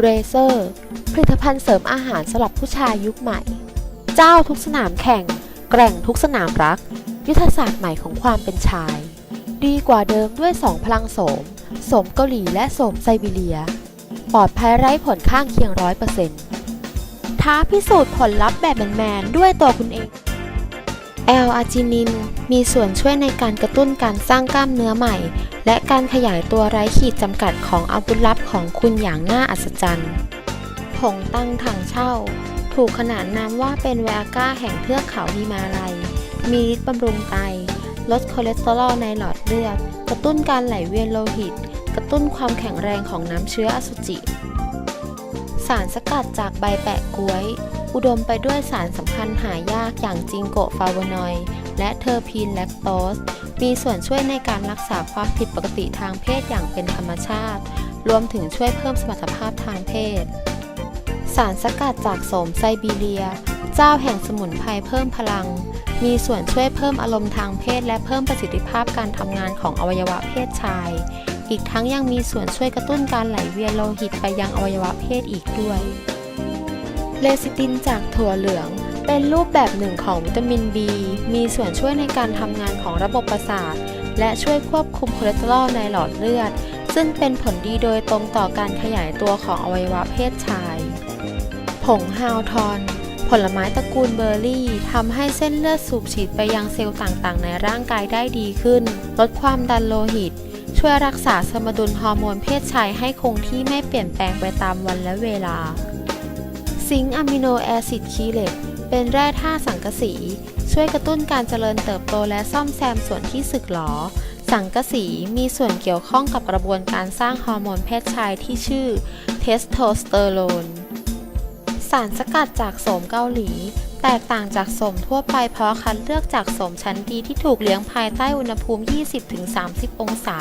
เรเซอร์ผลิตภัณฑ์เสริมอาหารสำหรับผู้ชายยุคใหม่ เจ้าทุกสนามแข่ง แกร่งทุกสนามรัก ยุทธศาสตร์ใหม่ของความเป็นชาย ดีกว่าเดิมด้วย2พลังโสม โสมเกาหลีและโสมไซบีเรีย ปลอดภัยไร้ผลข้างเคียงร้อยเปอร์เซ็นต์ท้าพิสูจน์ผลลัพธ์แบบแมนๆด้วยตัวคุณเองแอลอาจินินมีส่วนช่วยในการกระตุ้นการสร้างกล้ามเนื้อใหม่ และการขยายตัวไร้ขีดจำกัดของอาวุธลับของคุณอย่างน่าอัศจรรย์ผงตั้งถังเช่า ถูกขนานนามว่าเป็นแวอาก้าแห่งเทือกเขาฮิมาลัย มีฤทธิ์บำรุงไต ลดคอเลสเตอรอลในหลอดเลือด กระตุ้นการไหลเวียนโลหิต กระตุ้นความแข็งแรงของน้ำเชื้ออสุจิ สารสกัดจากใบแปะก๊วย อุดมไปด้วยสารสำคัญหายากอย่างจิงโกฟลาโวนอยด์ และเทอร์พีนแลคโตสมีส่วนช่วยในการรักษาความผิดปกติทางเพศอย่างเป็นธรรมชาติ รวมถึงช่วยเพิ่มสมรรถภาพทางเพศ สารสกัดจากโสมไซบีเรีย เจ้าแห่งสมุนไพรเพิ่มพลัง มีส่วนช่วยเพิ่มอารมณ์ทางเพศ และเพิ่มประสิทธิภาพการทำงานของอวัยวะเพศชาย อีกทั้งยังมีส่วนช่วยกระตุ้นการไหลเวียนโลหิตไปยังอวัยวะเพศอีกด้วยเลซิตินจากถั่วเหลือง เป็นรูปแบบหนึ่งของวิตามิน B มีส่วนช่วยในการทำงานของระบบประสาท และช่วยควบคุมคอเลสเตอรอลในหลอดเลือด ซึ่งเป็นผลดีโดยตรงต่อการขยายตัวของอวัยวะเพศชาย ผงฮาวทอน ผลไม้ตระกูลเบอร์รี่ทำให้เส้นเลือดสูบฉีดไปยังเซลล์ต่างๆ ในร่างกายได้ดีขึ้น ลดความดันโลหิต ช่วยรักษาสมดุลฮอร์โมนเพศชายให้คงที่ไม่เปลี่ยนแปลงไปตามวันและเวลา ซิงค์อะมิโนแอซิดคีเลต เป็นแร่ธาตุสังกะสี ช่วยกระตุ้นการเจริญเติบโตและซ่อมแซมส่วนที่สึกหรอ สังกะสีมีส่วนเกี่ยวข้องกับกระบวนการสร้างฮอร์โมนเพศชายที่ชื่อเทสโทสเตอโรน สารสกัดจากโสมเกาหลี แตกต่างจากโสมทั่วไปเพราะคัดเลือกจากโสมชั้นดีที่ถูกเลี้ยงภายใต้อุณหภูมิ 20-30 องศา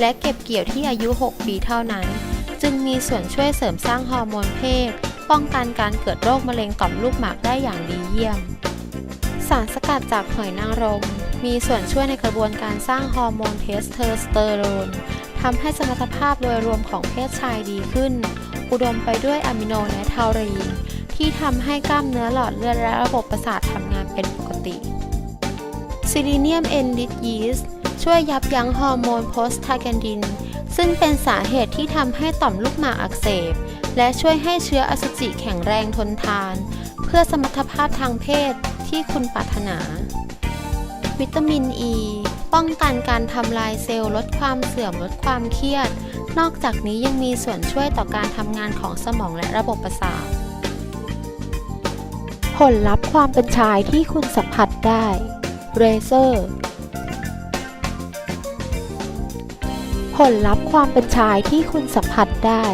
และเก็บเกี่ยวที่อายุ 6 ปีเท่านั้น จึงมีส่วนช่วยเสริมสร้างฮอร์โมนเพศ ป้องกันการเกิดโรคมะเร็งต่อมลูกหมากได้อย่างดีเยี่ยม สารสกัดจากหอยนางรม มีส่วนช่วยในกระบวนการสร้างฮอร์โมนเทสโทสเตอโรนทำให้สมรรถภาพโดยรวมของเพศชายดีขึ้น อุดมไปด้วยอะมิโนและทารีน ที่ทำให้กล้ามเนื้อหลอดเลือดและระบบประสาททำงานเป็นปกติซิลิเนียมเอนลิทยีส ช่วยยับยั้งฮอร์โมนโพสทาแกนดิน ซึ่งเป็นสาเหตุที่ทำให้ต่อมลูกหมากอักเสบ และช่วยให้เชื้ออสุจิแข็งแรงทนทาน เพื่อสมรรถภาพทางเพศที่คุณปรารถนา วิตามินอ e, ีป้องกันการทำลายเซลล์ลดความเสื่อมลดความเครียด นอกจากนี้ยังมีส่วนช่วยต่อการทำงานของสมองและระบบประสาทผลลัพธ์ความเป็นชายที่คุณสัมผัสได้เรเซอร์ ผลลัพธ์ความเป็นชายที่คุณสัมผัสได้